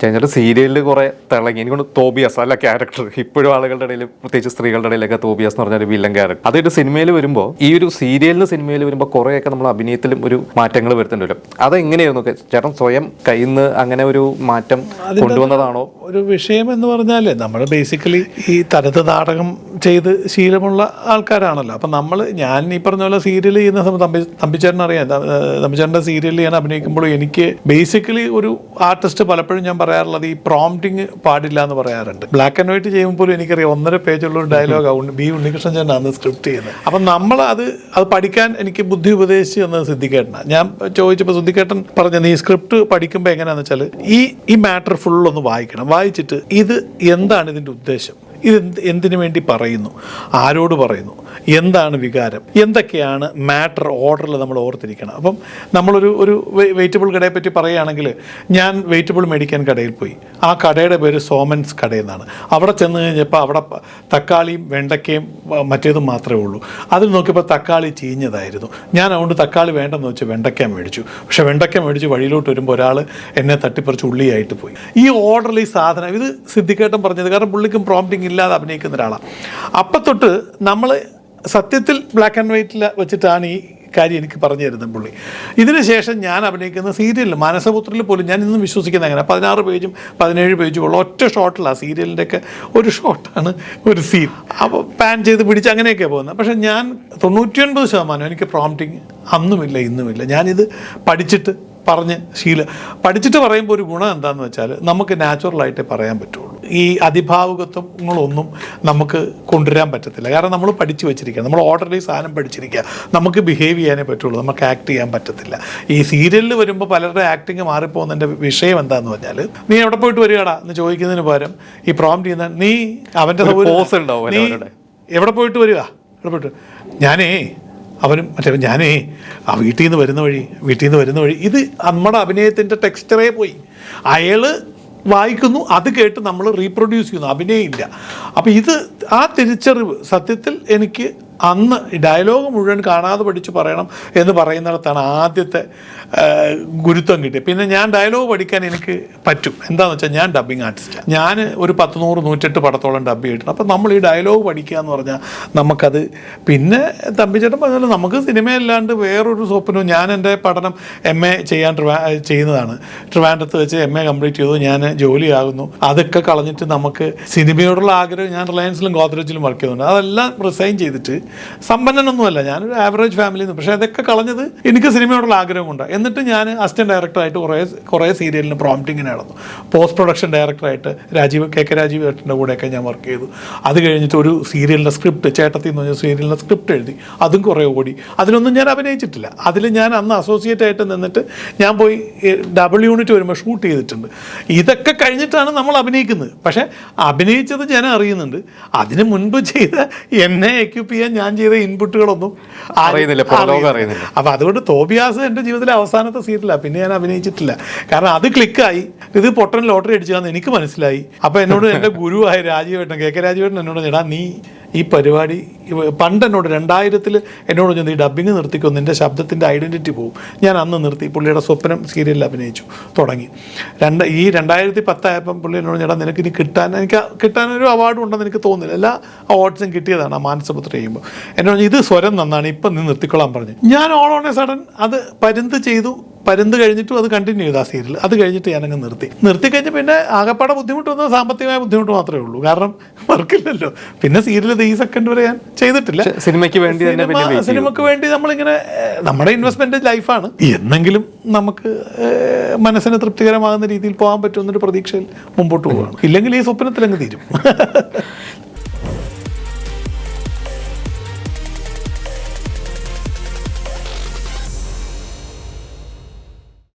ചേച്ചിയുടെ സീരിയലിൽ കുറെ തിളങ്ങി. എനിക്ക് തോബിയസ് അല്ല ക്യാരക്ടർ ഇപ്പോഴും ആളുകളുടെ ഇടയിൽ പ്രത്യേകിച്ച് സ്ത്രീകളുടെ ഇടയിലൊക്കെ തോബിയസ് എന്ന് പറഞ്ഞ ഒരു വില്ലൻ ക്യാരക്ടർ അതൊരു സിനിമയിൽ വരുമ്പോൾ ഈ ഒരു സീരിയലിന് സിനിമയിൽ വരുമ്പോൾ കുറേയൊക്കെ നമ്മൾ അഭിനയത്തിലും ഒരു മാറ്റങ്ങൾ വരുത്തേണ്ടി വരുത്തുന്നുണ്ടല്ലോ അതെങ്ങനെയായിരുന്നു? ചേട്ടൻ സ്വയം കയ്യിൽ നിന്ന് അങ്ങനെ ഒരു മാറ്റം കൊണ്ടുവന്നതാണോ? ഒരു വിഷയം എന്ന് പറഞ്ഞാൽ നമ്മൾ ബേസിക്കലി ഈ തനത് നാടകം ചെയ്ത് ശീലമുള്ള ആൾക്കാരാണല്ലോ. അപ്പം നമ്മൾ ഞാൻ ഈ പറഞ്ഞ പോലെ സീരിയൽ ചെയ്യുന്ന സമയത്ത് തമ്പി തമ്പിച്ചേട്ടൻ അറിയാം തമ്പിച്ചേട്ടന്റെ സീരിയലിൽ ഞാൻ അഭിനയിക്കുമ്പോൾ എനിക്ക് ബേസിക്കലി ഒരു ആർട്ടിസ്റ്റ് പലപ്പോഴും ഞാൻ പറയാറുള്ളത് ഈ പ്രോംറ്റിങ് പാടില്ല എന്ന് പറയാറുണ്ട്. ബ്ലാക്ക് ആൻഡ് വൈറ്റ് ചെയ്യുമ്പോൾ എനിക്കറിയാം ഒന്നര പേജുള്ള ഒരു ഡയലോഗാണ് ബി ഉണ്ണികൃഷ്ണൻ ചേട്ടനാണ് സ്ക്രിപ്റ്റ് ചെയ്യുന്നത്. അപ്പം നമ്മൾ അത് അത് പഠിക്കാൻ എനിക്ക് ബുദ്ധി ഉപദേശിച്ച് എന്നത് സിദ്ധിക്കേട്ടനാണ് ഞാൻ ചോദിച്ചപ്പോൾ സിദ്ധിക്കേട്ടൻ പറഞ്ഞത് ഈ സ്ക്രിപ്റ്റ് പഠിക്കുമ്പോൾ എങ്ങനെയാണെന്ന് വെച്ചാൽ ഈ ഈ മാറ്റർ ഫുൾ ഒന്ന് വായിക്കണം. വായിച്ചിട്ട് ഇത് എന്താണ് ഇതിന്റെ ഉദ്ദേശം? ഇത് എന്ത് എന്തിനു വേണ്ടി പറയുന്നു? ആരോട് പറയുന്നു? എന്താണ് വികാരം? എന്തൊക്കെയാണ് മാറ്റർ ഓർഡറിൽ നമ്മൾ ഓർത്തിരിക്കണം? അപ്പം നമ്മളൊരു ഒരു വെജിറ്റബിൾ കടയെ പറ്റി പറയുകയാണെങ്കിൽ ഞാൻ വെജിറ്റബിൾ മേടിക്കാൻ കടയിൽ പോയി. ആ കടയുടെ പേര് സോമൻസ് കടയെന്നാണ്. അവിടെ ചെന്ന് കഴിഞ്ഞപ്പോൾ അവിടെ തക്കാളിയും വെണ്ടയ്ക്കയും മറ്റേതും മാത്രമേ ഉള്ളൂ. അതിൽ നോക്കിയപ്പോൾ തക്കാളി ചീഞ്ഞതായിരുന്നു. ഞാൻ അതുകൊണ്ട് തക്കാളി വേണ്ടെന്ന് വെച്ച് വെണ്ടയ്ക്ക മേടിച്ചു. പക്ഷെ വെണ്ടയ്ക്ക മേടിച്ച് വഴിയിലോട്ട് വരുമ്പോൾ ഒരാൾ എന്നെ തട്ടിപ്പറിച്ച് ഉള്ളിയായിട്ട് പോയി. ഈ ഓർഡറിൽ ഈ സാധനം ഇത് സിദ്ധിക്കേട്ടൻ പറഞ്ഞത് കാരണം പുള്ളിക്കും പ്രോംപ്റ്റിംഗ് ഇല്ലാതെ അഭിനയിക്കുന്ന ഒരാളാണ് അപ്പം തൊട്ട് നമ്മൾ സത്യത്തിൽ ബ്ലാക്ക് ആൻഡ് വൈറ്റിൽ വെച്ചിട്ടാണ് ഈ കാര്യം എനിക്ക് പറഞ്ഞു തരുന്നത് പുള്ളി. ഇതിനുശേഷം ഞാൻ അഭിനയിക്കുന്ന സീരിയലിൽ മാനസപുത്രയിൽ പോലും ഞാൻ ഇന്നും വിശ്വസിക്കുന്ന അങ്ങനെ. പതിനാറ് പേജും പതിനേഴ് പേജും ഉള്ള ഒറ്റ ഷോട്ടിലാണ് സീരിയലിന്റെയൊക്കെ ഒരു ഷോട്ടാണ് ഒരു സീൻ അപ്പോൾ പാൻ ചെയ്ത് പിടിച്ച് അങ്ങനെയൊക്കെ പോകുന്നത്. പക്ഷേ ഞാൻ തൊണ്ണൂറ്റിയൊൻപത് ശതമാനം എനിക്ക് പ്രോംപ്റ്റിങ് അന്നുമില്ല ഇന്നുമില്ല. ഞാനിത് പഠിച്ചിട്ട് പറഞ്ഞ് ശീല പഠിച്ചിട്ട് പറയുമ്പോൾ ഒരു ഗുണം എന്താണെന്ന് വെച്ചാൽ നമുക്ക് നാച്ചുറലായിട്ടേ പറയാൻ പറ്റുള്ളൂ. ഈ അതിഭാവുകത്വങ്ങളൊന്നും നമുക്ക് കൊണ്ടുവരാൻ പറ്റത്തില്ല. കാരണം നമ്മൾ പഠിച്ചു വെച്ചിരിക്കുക നമ്മൾ ഓർഡർലി സാധനം പഠിച്ചിരിക്കുക. നമുക്ക് ബിഹേവ് ചെയ്യാനേ പറ്റുള്ളൂ നമുക്ക് ആക്ട് ചെയ്യാൻ പറ്റത്തില്ല. ഈ സീരിയലിൽ വരുമ്പോൾ പലരുടെ ആക്ടിങ് മാറിപ്പോകുന്നതിന്റെ വിഷയം എന്താണെന്ന് പറഞ്ഞാൽ നീ എവിടെ പോയിട്ട് വരികടാ എന്ന് ചോദിക്കുന്നതിന് പകരം ഈ പ്രോംപ്റ്റ് ചെയ്യുന്ന നീ അവന്റെ നീ എവിടെ പോയിട്ട് വരിക? എവിടെ പോയിട്ട് ഞാനേ അവനും മറ്റേ ഞാനേ ആ വീട്ടിൽ നിന്ന് വരുന്ന വഴി വീട്ടിൽ നിന്ന് വരുന്ന വഴി ഇത് നമ്മുടെ അഭിനയത്തിന്റെ ടെക്സ്റ്ററേ പോയി. അയാൾ വായിക്കുന്നു അത് കേട്ട് നമ്മൾ റീപ്രൊഡ്യൂസ് ചെയ്യുന്നു അഭിനയമില്ല അപ്പം ഇത് ആ തിരിച്ചറിവ് സത്യത്തിൽ എനിക്ക് അന്ന് ഡയലോഗ് മുഴുവൻ കാണാതെ പഠിച്ച് പറയണം എന്ന് പറയുന്നിടത്താണ് ആദ്യത്തെ ഗുരുത്വം കിട്ടിയത്. പിന്നെ ഞാൻ ഡയലോഗ് പഠിക്കാൻ എനിക്ക് പറ്റും. എന്താണെന്ന് വെച്ചാൽ ഞാൻ ഡബ്ബിങ് ആർട്ടിസ്റ്റ് ഞാൻ ഒരു പത്ത് നൂറ് നൂറ്റെട്ട് പടത്തോളം ഡബ് ചെയ്തിട്ടുണ്ട്. അപ്പം നമ്മൾ ഈ ഡയലോഗ് പഠിക്കുക എന്ന് പറഞ്ഞാൽ നമുക്കത് പിന്നെ തമ്പിച്ചേട്ടൻ പറഞ്ഞാൽ നമുക്ക് സിനിമയല്ലാണ്ട് വേറൊരു സ്വപ്നവും ഞാൻ എന്റെ പഠനം എം എ ചെയ്യാൻ ട്രിവാ ചെയ്യുന്നതാണ്. ട്രിവാൻഡ്രത്ത് വെച്ച് എം എ കംപ്ലീറ്റ് ചെയ്തു ഞാൻ ജോലിയാകുന്നു. അതൊക്കെ കളഞ്ഞിട്ട് നമുക്ക് സിനിമയോടുള്ള ആഗ്രഹം ഞാൻ റിലയൻസിലും ഗോദ്രേജിലും വർക്ക് ചെയ്യുന്നുണ്ട്. അതെല്ലാം റിസൈൻ ചെയ്തിട്ട് സമ്പന്നനൊന്നുമല്ല. ഞാനൊരു ആവറേജ് ഫാമിലിയിൽ നിന്ന് പക്ഷേ അതൊക്കെ കളഞ്ഞത് എനിക്ക് സിനിമയോടുള്ള ആഗ്രഹം ആഗ്രഹമുണ്ട്. എന്നിട്ട് ഞാൻ അസിസ്റ്റന്റ് ഡയറക്ടറായിട്ട് കുറേ കുറേ സീരിയലിന് പ്രോംപ്റ്റിങ്ങിന് നടന്നു. പോസ്റ്റ് പ്രൊഡക്ഷൻ ഡയറക്ടറായിട്ട് രാജീവ് കെ കെ രാജീവ് ഏട്ടന്റെ കൂടെയൊക്കെ ഞാൻ വർക്ക് ചെയ്തു. അത് കഴിഞ്ഞിട്ട് ഒരു സീരിയലിന്റെ സ്ക്രിപ്റ്റ് ചേട്ടത്തിൽ എന്ന് പറഞ്ഞ സീരിയലിന്റെ സ്ക്രിപ്റ്റ് എഴുതി. അതും കുറേ ഓടി. അതിലൊന്നും ഞാൻ അഭിനയിച്ചിട്ടില്ല. അതിൽ ഞാൻ അന്ന് അസോസിയേറ്റ് ആയിട്ട് നിന്നിട്ട് ഞാൻ പോയി ഡബിൾ യൂണിറ്റ് വരുമ്പോൾ ഷൂട്ട് ചെയ്തിട്ടുണ്ട്. ഇതൊക്കെ കഴിഞ്ഞിട്ടാണ് നമ്മൾ അഭിനയിക്കുന്നത്. പക്ഷേ അഭിനയിച്ചത് ജനം അറിയുന്നുണ്ട്. അതിന് മുൻപ് ചെയ്ത എന്നെ എക്യൂപ്പ് ചെയ്യാൻ ഞാൻ ചെയ്ത ഇൻപുട്ടുകളൊന്നും അറിയുന്നില്ല. അപ്പം അതുകൊണ്ട് തോബിയാസ് എന്റെ ജീവിതത്തിലെ അവസാനത്തെ സീറ്റിലാണ് പിന്നെ ഞാൻ അഭിനയിച്ചിട്ടില്ല. കാരണം അത് ക്ലിക്കായി. ഇത് പൊട്ടൻ ലോട്ടറി അടിച്ചതാണെന്ന് എനിക്ക് മനസ്സിലായി. അപ്പോൾ എന്നോട് എന്റെ ഗുരുവായ രാജീവേട്ടൻ കെ കെ രാജീവേട്ടൻ എന്നോട് ചേട്ടാ നീ ഈ പരിപാടി പണ്ട് എന്നോട് രണ്ടായിരത്തിൽ എന്നോട് ചെന്ന് ഈ ഡബ്ബിങ് നിർത്തിക്കോ നിന്റെ ശബ്ദത്തിന്റെ ഐഡന്റിറ്റി പോകും ഞാൻ അന്ന് നിർത്തി പുള്ളിയുടെ സ്വപ്നം സീരിയലിൽ അഭിനയിച്ചു തുടങ്ങി. രണ്ട് ഈ രണ്ടായിരത്തി പത്തായപ്പം പുള്ളി എന്നോട് ചേട്ടാ നിനക്ക് ഇനി കിട്ടാൻ എനിക്ക് കിട്ടാനൊരു അവാർഡും ഉണ്ടെന്ന് എനിക്ക് തോന്നുന്നില്ല. എല്ലാ അവാർഡ്സും കിട്ടിയതാണ് ആ മാനസപുത്ര ചെയ്യുമ്പോൾ എന്നോട് ഇത് സ്വരം നന്നാണ് ഇപ്പം നീ നിർത്തിക്കൊള്ളാൻ പറഞ്ഞു. ഞാൻ ഓൾ ഓൺ എ സഡൻ അത് പരിന്ത് ചെയ്തു പരുന്ത് കഴിഞ്ഞിട്ടും അത് കണ്ടിന്യൂ ചെയ്തു ആ സീരിയൽ അത് കഴിഞ്ഞിട്ട് ഞാനങ്ങ് നിർത്തി. നിർത്തി കഴിഞ്ഞ് പിന്നെ ആകപ്പാടെ ബുദ്ധിമുട്ട് വന്നത് സാമ്പത്തികമായ ബുദ്ധിമുട്ട് മാത്രമേ ഉള്ളൂ. കാരണം വർക്കില്ലല്ലോ. പിന്നെ സീരിയൽ ഈ സെക്കൻഡ് വരെ ഞാൻ ചെയ്തിട്ടില്ല. സിനിമയ്ക്ക് വേണ്ടി സിനിമക്ക് വേണ്ടി നമ്മളിങ്ങനെ നമ്മുടെ ഇൻവെസ്റ്റ്മെന്റ് ലൈഫാണ് എന്നെങ്കിലും നമുക്ക് മനസ്സിന് തൃപ്തികരമാകുന്ന രീതിയിൽ പോകാൻ പറ്റുമെന്നൊരു പ്രതീക്ഷയിൽ മുമ്പോട്ട് പോകണം ഇല്ലെങ്കിൽ ഈ സ്വപ്നത്തിലങ്ങ് തീരും.